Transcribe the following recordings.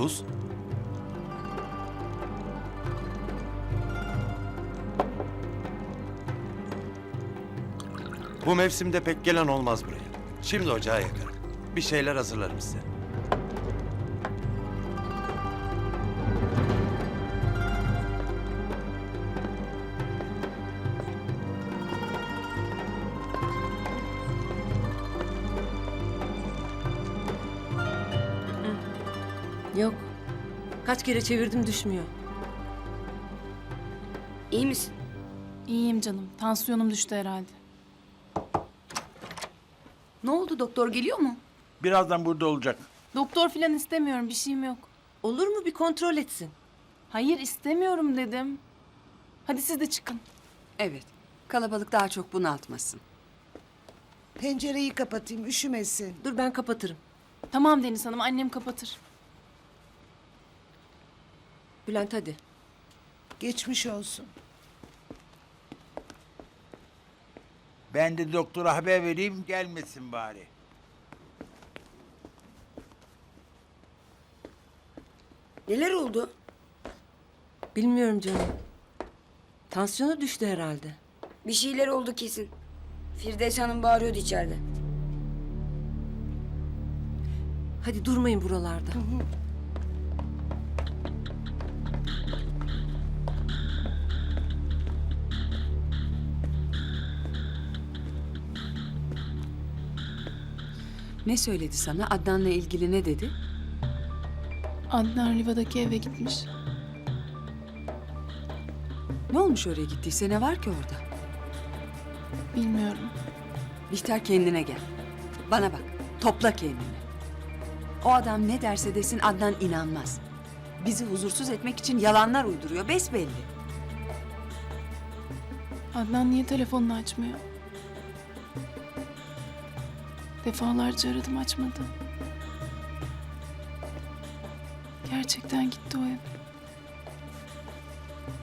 Buz. Bu mevsimde pek gelen olmaz buraya. Şimdi ocağı yakarım. Bir şeyler hazırlarım size. Yok. Kaç kere çevirdim düşmüyor. İyi misin? İyiyim canım. Tansiyonum düştü herhalde. Ne oldu doktor geliyor mu? Birazdan burada olacak. Doktor falan istemiyorum. Bir şeyim yok. Olur mu bir kontrol etsin? Hayır istemiyorum dedim. Hadi siz de çıkın. Evet. Kalabalık daha çok bunaltmasın. Pencereyi kapatayım üşümesin. Dur ben kapatırım. Tamam Deniz Hanım annem kapatır. Bülent hadi. Geçmiş olsun. Ben de doktora haber vereyim gelmesin bari. Neler oldu? Bilmiyorum canım. Tansiyonu düştü herhalde. Bir şeyler oldu kesin. Firdevs Hanım bağırıyordu içeride. Hadi durmayın buralarda. Ne söyledi sana? Adnan'la ilgili ne dedi? Adnan Riva'daki eve gitmiş. Ne olmuş oraya gittiyse ne var ki orada? Bilmiyorum. Bihter kendine gel. Bana bak. Topla kendini. O adam ne derse desin Adnan inanmaz. Bizi huzursuz etmek için yalanlar uyduruyor besbelli. Adnan niye telefonunu açmıyor? Defalarca aradım açmadı. Gerçekten gitti o eve.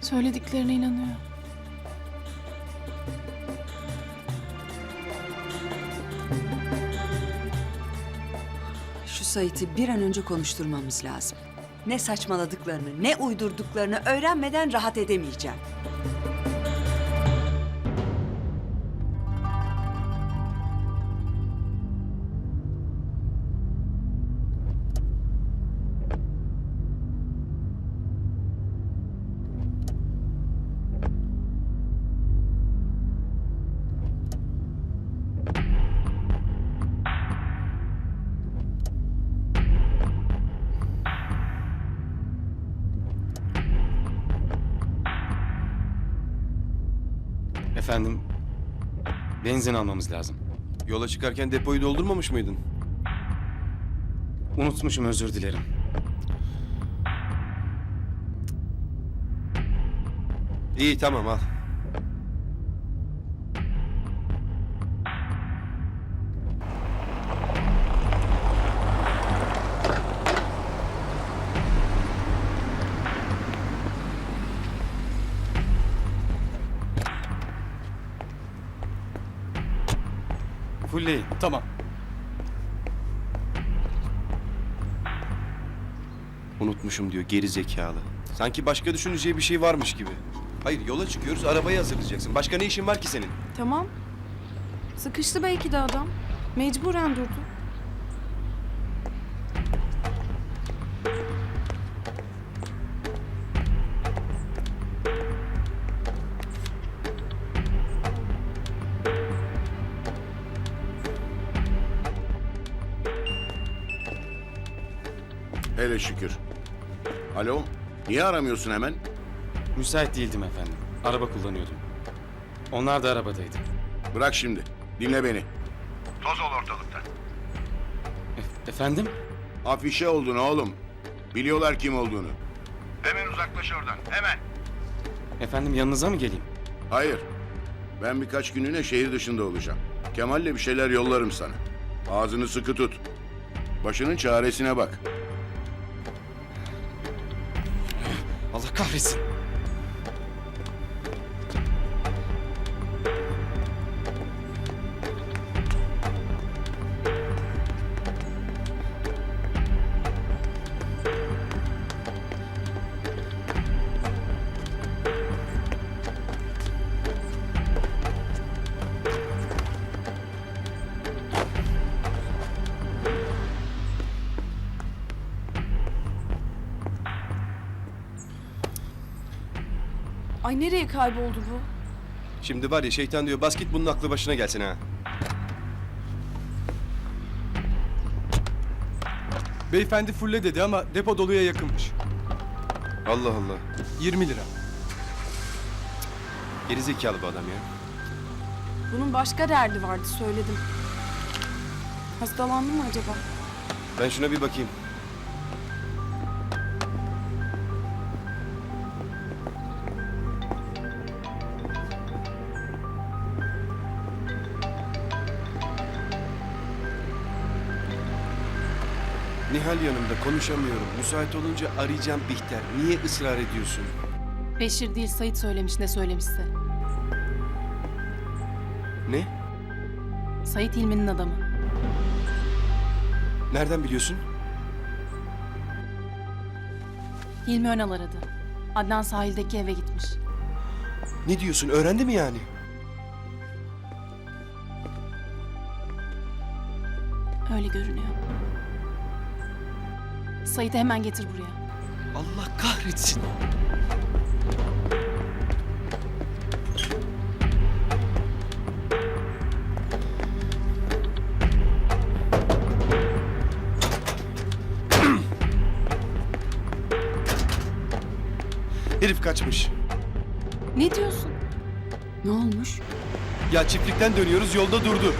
Söylediklerine inanıyor. Şu Sait'i bir an önce konuşturmamız lazım. Ne saçmaladıklarını, ne uydurduklarını öğrenmeden rahat edemeyeceğim. Efendim, benzin almamız lazım. Yola çıkarken depoyu doldurmamış mıydın? Unutmuşum, özür dilerim. İyi tamam al. Fulleyin. Tamam. Unutmuşum diyor geri zekalı. Sanki başka düşüneceği bir şey varmış gibi. Hayır yola çıkıyoruz arabayı hazırlayacaksın. Başka ne işin var ki senin? Tamam. Sıkıştı belki de adam. Mecburen durdu. Hele şükür. Alo, niye aramıyorsun hemen? Müsait değildim efendim. Araba kullanıyordum. Onlar da arabadaydı. Bırak şimdi, dinle beni. E- efendim? Afişe oldun oğlum. Biliyorlar kim olduğunu. Efendim yanınıza mı geleyim? Hayır, ben birkaç gününe şehir dışında olacağım. Kemal'le bir şeyler yollarım sana. Ağzını sıkı tut. Başının çaresine bak. Allah kahretsin. Ay nereye kayboldu bu? Şimdi var ya şeytan diyor bas git bunun aklı başına gelsin ha. Beyefendi fulle dedi ama depo doluya yakınmış. Allah Allah. 20 lira. Geri zekalı bu adam ya. Bunun başka derdi vardı söyledim. Hastalandı mı acaba? Ben şuna bir bakayım. Nihal yanımda konuşamıyorum. Müsait olunca arayacağım Bihter. Niye ısrar ediyorsun? Beşir değil Sait söylemiş ne söylemişse. Ne? Sait İlmi'nin adamı. Nereden biliyorsun? Hilmi Önal aradı. Adnan sahildeki eve gitmiş. Ne diyorsun? Öğrendi mi yani? Öyle görünüyor. Sait'i hemen getir buraya. Allah kahretsin. Herif kaçmış. Ne diyorsun? Ne olmuş? Ya çiftlikten dönüyoruz yolda durdu.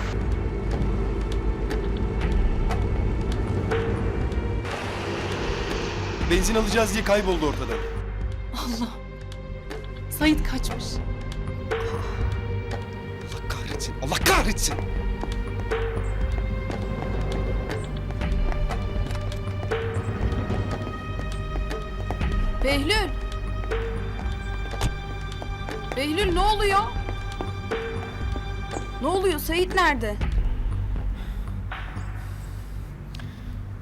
Benzin alacağız diye kayboldu ortadan. Allah. Sait kaçmış. Allah kahretsin. Allah kahretsin. Behlül! Behlül ne oluyor? Ne oluyor? Sait nerede?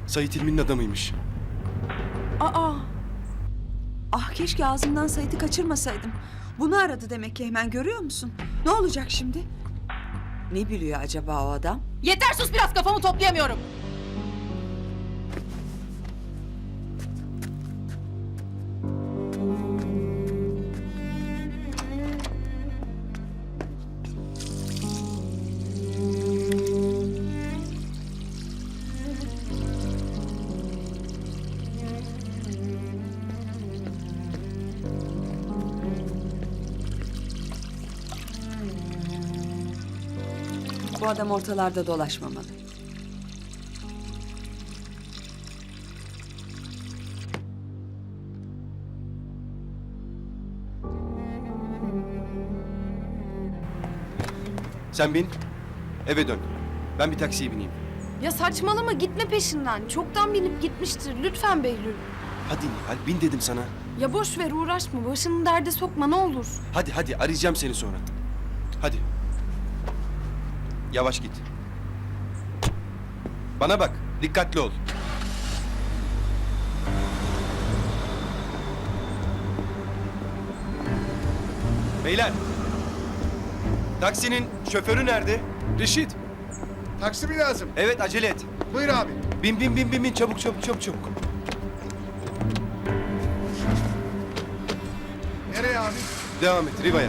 Sait İlmi'nin adamıymış. Aa! Ah keşke ağzımdan Sait'i kaçırmasaydım. Bunu aradı demek ki hemen görüyor musun? Ne olacak şimdi? Ne biliyor acaba o adam? Yeter sus biraz kafamı toplayamıyorum. Bu adam ortalarda dolaşmamalı. Sen bin. Eve dön. Ben bir taksiye bineyim. Ya saçmalama gitme peşinden. Çoktan binip gitmiştir. Lütfen Behlül. Hadi Nihal bin dedim sana. Ya boş ver uğraşma. Başını derde sokma ne olur. Hadi hadi arayacağım seni sonra. Hadi. Yavaş git. Bana bak. Dikkatli ol. Beyler. Taksinin şoförü nerede? Reşit. Taksi mi lazım? Evet acele et. Buyur abi. Bin bin bin bin bin çabuk çabuk çabuk çabuk. Nereye abi? Devam et Riva'ya.